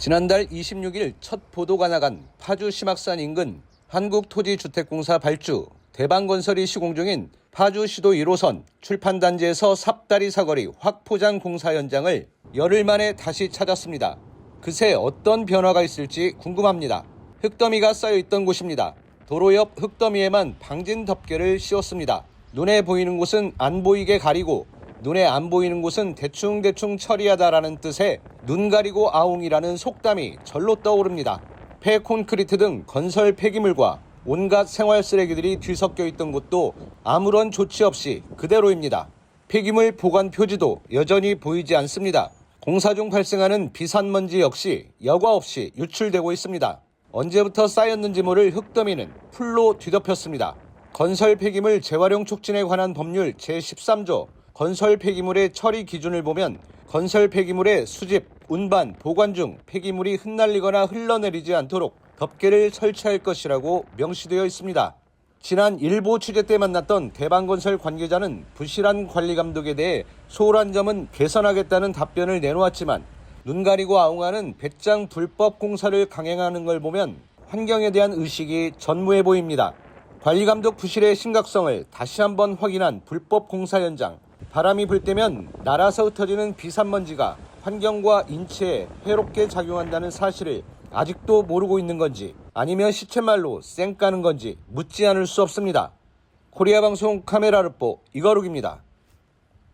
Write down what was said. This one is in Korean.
지난달 26일 첫 보도가 나간 파주 심악산 인근 한국토지주택공사 발주 대방건설이 시공 중인 파주시도 1호선 출판단지에서 삽다리 사거리 확포장 공사 현장을 열흘 만에 다시 찾았습니다. 그새 어떤 변화가 있을지 궁금합니다. 흙더미가 쌓여 있던 곳입니다. 도로 옆 흙더미에만 방진 덮개를 씌웠습니다. 눈에 보이는 곳은 안 보이게 가리고 눈에 안 보이는 곳은 대충대충 처리하다라는 뜻의 눈 가리고 아웅이라는 속담이 절로 떠오릅니다. 폐 콘크리트 등 건설 폐기물과 온갖 생활 쓰레기들이 뒤섞여 있던 곳도 아무런 조치 없이 그대로입니다. 폐기물 보관 표지도 여전히 보이지 않습니다. 공사 중 발생하는 비산먼지 역시 여과 없이 유출되고 있습니다. 언제부터 쌓였는지 모를 흙더미는 풀로 뒤덮였습니다. 건설 폐기물 재활용 촉진에 관한 법률 제13조 건설 폐기물의 처리 기준을 보면 건설 폐기물의 수집, 운반, 보관 중 폐기물이 흩날리거나 흘러내리지 않도록 덮개를 설치할 것이라고 명시되어 있습니다. 지난 일보 취재 때 만났던 대방건설 관계자는 부실한 관리 감독에 대해 소홀한 점은 개선하겠다는 답변을 내놓았지만 눈 가리고 아웅하는 배짱 불법 공사를 강행하는 걸 보면 환경에 대한 의식이 전무해 보입니다. 관리 감독 부실의 심각성을 다시 한번 확인한 불법 공사 현장. 바람이 불 때면 날아서 흩어지는 비산먼지가 환경과 인체에 해롭게 작용한다는 사실을 아직도 모르고 있는 건지 아니면 시체말로 쌩 까는 건지 묻지 않을 수 없습니다. 코리아 방송 카메라 르뽀 이거룩입니다.